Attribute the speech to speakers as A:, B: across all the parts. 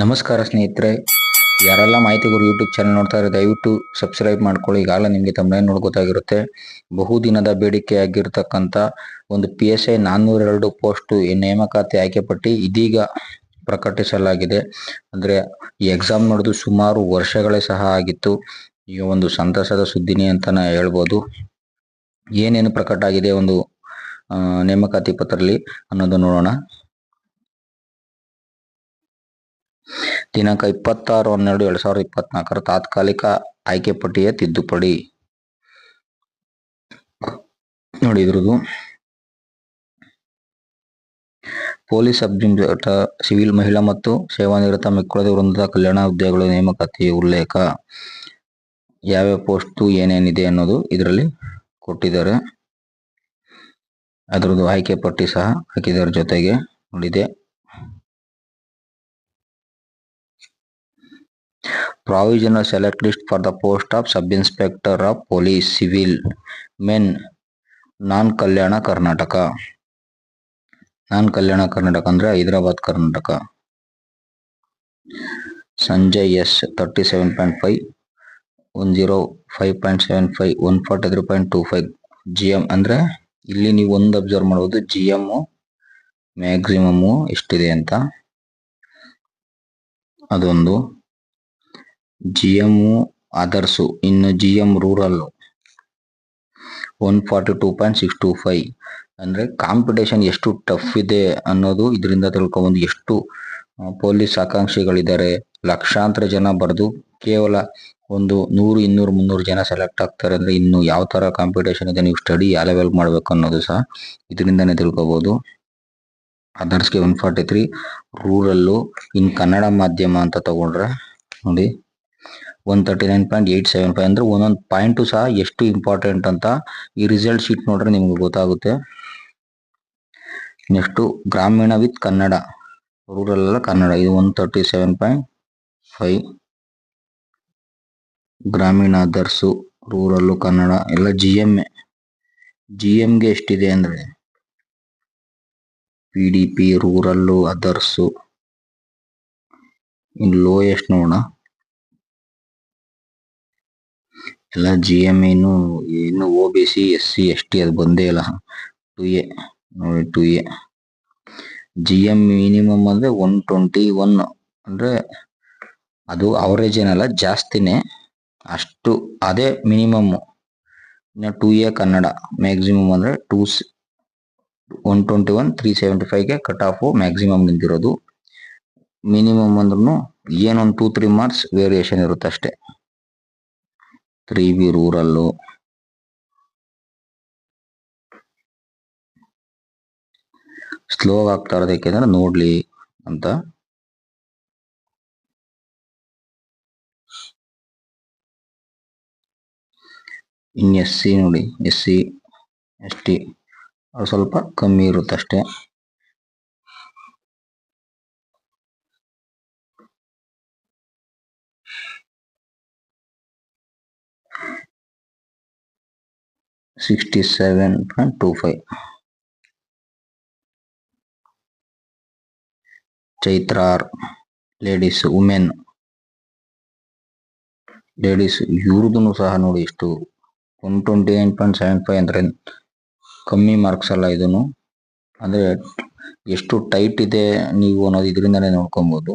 A: ನಮಸ್ಕಾರ ಸ್ನೇಹಿತರೆ, ಯಾರೆಲ್ಲ ಮಾಹಿತಿ ಗುರು ಯೂಟ್ಯೂಬ್ ಚಾನಲ್ ನೋಡ್ತಾ ಇದ್ದಾರೆ ದಯವಿಟ್ಟು ಸಬ್ಸ್ಕ್ರೈಬ್ ಮಾಡ್ಕೊಳ್ಳಿ. ಈಗಾಗಲೇ ನಿಮಗೆ ತಮ್ಮನೇ ನೋಡಿ ಗೊತ್ತಾಗಿರುತ್ತೆ. ಬಹುದಿನದ ಬೇಡಿಕೆ ಆಗಿರ್ತಕ್ಕಂಥ ಒಂದು ಪಿ ಎಸ್ ಐ ನಾನ್ನೂರ ಎರಡು ಈ ನೇಮಕಾತಿ ಆಯ್ಕೆ ಪಟ್ಟಿ ಇದೀಗ ಪ್ರಕಟಿಸಲಾಗಿದೆ. ಅಂದರೆ ಈ ಎಕ್ಸಾಮ್ ನಡೆದು ಸುಮಾರು ವರ್ಷಗಳೇ ಸಹ ಆಗಿತ್ತು. ಈಗ ಒಂದು ಸಂತಸದ ಸುದ್ದಿನಿ ಅಂತಾನೆ ಹೇಳ್ಬೋದು. ಏನೇನು ಪ್ರಕಟ ಆಗಿದೆ ಒಂದು ನೇಮಕಾತಿ ಪತ್ರದಲ್ಲಿ ಅನ್ನೋದು ನೋಡೋಣ. ದಿನಾಂಕ ಇಪ್ಪತ್ತಾರು ಹನ್ನೆರಡು ಎರಡು ಸಾವಿರದ ಇಪ್ಪತ್ನಾಲ್ಕರ ತಾತ್ಕಾಲಿಕ ಆಯ್ಕೆ ಪಟ್ಟಿಯ ತಿದ್ದುಪಡಿ. ನೋಡಿ ಪೊಲೀಸ್ ಸಬ್ ಸಿವಿಲ್ ಮಹಿಳಾ ಮತ್ತು ಸೇವಾನಿರತ ಮೆಕ್ಕಳದ ವೃಂದದ ಕಲ್ಯಾಣ ಹುದ್ದೆಗಳ, ನೇಮಕಾತಿ ಉಲ್ಲೇಖ, ಯಾವ್ಯಾವ ಪೋಸ್ಟ್ ಏನೇನಿದೆ ಅನ್ನೋದು ಇದರಲ್ಲಿ ಕೊಟ್ಟಿದ್ದಾರೆ. ಅದರದ್ದು ಆಯ್ಕೆ ಪಟ್ಟಿ ಸಹ ಹಾಕಿದ್ದಾರೆ ಜೊತೆಗೆ. ನೋಡಿದೆ. Provisional select list for the post of Sub-Inspector of Police, Civil, Men non Kalyana Karnataka non Kalyana Karnataka ಅಂದ್ರೆ Hyderabad Karnataka. Sanjay S thirty seven point five one zero five point seven five one forty three point two five G M ಅಂದ್ರೆ ಇಲ್ಲಿ ನೀವು ಒಂದು observe ಮಾಡ್ಬೋದು G M maximum ಎಷ್ಟಿದೆ ಅಂತ. ಅದೊಂದು. G M others ಇನ್ನು G M rural one forty two point six two five ಅಂದ್ರೆ ಕಾಂಪಿಟೇಷನ್ ಎಷ್ಟು ಟಫ್ ಇದೆ ಅನ್ನೋದು ಇದರಿಂದ ತಿಳ್ಕೊಬಂದು ಎಷ್ಟು ಪೊಲೀಸ್ ಆಕಾಂಕ್ಷಿಗಳಿದ್ದಾರೆ. ಲಕ್ಷಾಂತರ ಜನ ಬರೆದು ಕೇವಲ ಒಂದು ನೂರು, ಇನ್ನೂರು, ಮುನ್ನೂರು ಜನ ಸೆಲೆಕ್ಟ್ ಆಗ್ತಾರೆ ಅಂದ್ರೆ ಇನ್ನು ಯಾವ ತರ ಕಾಂಪಿಟೇಷನ್ ಇದೆ ನೀವು ಸ್ಟಡಿ ಯಾವ ಲೆವೆಲ್ ಮಾಡಬೇಕು ಅನ್ನೋದು ಸಹ ಇದರಿಂದನೇ ತಿಳ್ಕೊಬಹುದು ಅದರ್ಸ್ಗೆ one forty three rural in Kannada ಮಾಧ್ಯಮ ಅಂತ ತಗೊಂಡ್ರೆ ನೋಡಿ. One thirty nine point eight seven five ಅಂದ್ರೆ ಒಂದೊಂದು ಪಾಯಿಂಟು ಸಹ ಎಷ್ಟು ಇಂಪಾರ್ಟೆಂಟ್ ಅಂತ ಈ ರಿಸಲ್ಟ್ ಶೀಟ್ ನೋಡ್ರೆ ನಿಮ್ಗೆ ಗೊತ್ತಾಗುತ್ತೆ. ನೆಕ್ಸ್ಟು ಗ್ರಾಮೀಣ ವಿತ್ ಕನ್ನಡ ರೂರಲ್ ಎಲ್ಲ ಕನ್ನಡ, ಇದು one thirty seven point five ಗ್ರಾಮೀಣ ಅದರ್ಸು ರೂರಲ್ಲು ಕನ್ನಡ, ಎಲ್ಲ ಜಿ ಎಂ ಎ. ಜಿ ಎಮ್ಗೆ ಎಷ್ಟಿದೆ ಅಂದ್ರೆ P D P rural others. ಇನ್ನು ಲೋಯೆಸ್ಟ್ ನೋಡೋಣ. ಎಲ್ಲ ಜಿ ಎಂ ಇನ್ನು ಇನ್ನು O B C S C S T ಅದು ಬಂದೇ ಇಲ್ಲ. ಟು ಎ ನೋಡಿ two A G M minimum ಅಂದ್ರೆ ಒನ್ ಟ್ವೆಂಟಿ ಒನ್ ಅಂದ್ರೆ ಅದು ಅವರೇಜ್ ಏನಲ್ಲ, ಜಾಸ್ತಿನೇ. ಅಷ್ಟು, ಅದೇ ಮಿನಿಮಮ್ ಇನ್ನು ಟು ಎ ಕನ್ನಡ ಮ್ಯಾಕ್ಸಿಮಮ್ ಅಂದ್ರೆ two one twenty one three seventy ಫೈವ್ಗೆ cut off maximum ನಿಂತಿರೋದು. ಮಿನಿಮಮ್ ಅಂದ್ರೂ ಏನೊಂದು ಟೂ ತ್ರೀ ಮಾರ್ಕ್ಸ್ ವೇರಿಯೇಷನ್ ಇರುತ್ತೆ ಅಷ್ಟೇ. Three B rural. ಸ್ಲೋ ಆಗ್ತಾ ಇರೋದು ಯಾಕೆಂದ್ರೆ ನೋಡ್ಲಿ ಅಂತ. ಇನ್ ಎಸ್ ಸಿ ನೋಡಿ, ಎಸ್ ಸಿ, ಎಸ್ ಟಿ. ಸ್ವಲ್ಪ ಕಮ್ಮಿ ಇರುತ್ತೆ ಅಷ್ಟೇ sixty seven point two five ಚೈತ್ರಾರ್ ladies women ladies ಇವ್ರದ್ದು ಸಹ ನೋಡಿ ಎಷ್ಟು one twenty nine point seven five ಅಂದ್ರೆ ಕಮ್ಮಿ ಮಾರ್ಕ್ಸ್ ಅಲ್ಲ ಇದನ್ನು. ಅಂದ್ರೆ ಎಷ್ಟು ಟೈಟ್ ಇದೆ ನೀವು ಅನ್ನೋದು ಇದರಿಂದನೇ ನೋಡ್ಕೊಬಹುದು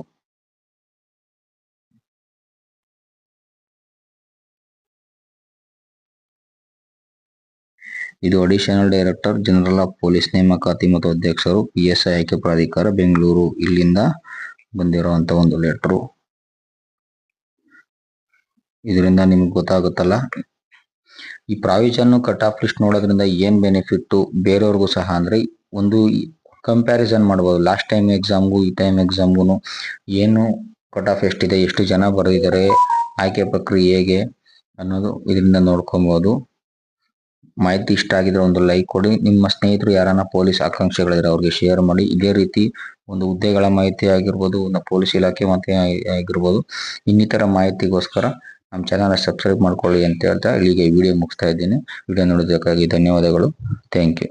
A: ಇದು additional director general of police ನೇಮಕಾತಿ ಮತ್ತು ಅಧ್ಯಕ್ಷರು ಪಿ ಎಸ್ ಐ ಆಯ್ಕೆ ಪ್ರಾಧಿಕಾರ, ಬೆಂಗಳೂರು. ಇಲ್ಲಿಂದ ಬಂದಿರುವಂತ ಒಂದು ಲೆಟರ್ ಇದರಿಂದ ನಿಮ್ಗೆ ಗೊತ್ತಾಗುತ್ತಲ್ಲ, ಈ ಪ್ರಾವಿಷನ್ ಕಟ್ ಆಫ್ ಲಿಸ್ಟ್ ನೋಡೋದ್ರಿಂದ ಏನ್ ಬೆನಿಫಿಟ್ ಬೇರೆಯವ್ರಿಗೂ ಸಹ ಅಂದ್ರೆ, ಒಂದು ಕಂಪ್ಯಾರಿಸನ್ ಮಾಡಬಹುದು ಲಾಸ್ಟ್ ಟೈಮ್ ಎಕ್ಸಾಮ್ಗೂ ಈ ಟೈಮ್ ಎಕ್ಸಾಮ್ಗೂ ಏನು ಕಟ್ ಆಫ್ ಎಷ್ಟಿದೆ, ಎಷ್ಟು ಜನ ಬರೆದಿದ್ದಾರೆ, ಆಯ್ಕೆ ಪ್ರಕ್ರಿಯೆ ಹೇಗೆ ಅನ್ನೋದು ಇದರಿಂದ ನೋಡ್ಕೊಬಹುದು ಮಾಹಿತಿ ಇಷ್ಟ ಆಗಿದ್ರೆ ಒಂದು ಲೈಕ್ ಕೊಡಿ. ನಿಮ್ಮ ಸ್ನೇಹಿತರು ಯಾರನ್ನ ಪೊಲೀಸ್ ಆಕಾಂಕ್ಷೆಗಳಿದ್ರೆ ಅವ್ರಿಗೆ ಶೇರ್ ಮಾಡಿ. ಇದೇ ರೀತಿ ಒಂದು ಹುದ್ದೆಗಳ ಮಾಹಿತಿ ಆಗಿರ್ಬೋದು, ಒಂದು ಪೊಲೀಸ್ ಇಲಾಖೆ ಮಾಹಿತಿ ಆಗಿರ್ಬೋದು. ಇನ್ನಿತರ ಮಾಹಿತಿಗೋಸ್ಕರ ನಮ್ಮ ಚಾನಲ್ನ ಸಬ್ಸ್ಕ್ರೈಬ್ ಮಾಡ್ಕೊಳ್ಳಿ ಅಂತ ಹೇಳ್ತಾ ಇಲ್ಲಿಗೆ ವಿಡಿಯೋ ಮುಗಿಸ್ತಾ ಇದ್ದೀನಿ. ವಿಡಿಯೋ ನೋಡೋದಕ್ಕಾಗಿ ಧನ್ಯವಾದಗಳು. Thank you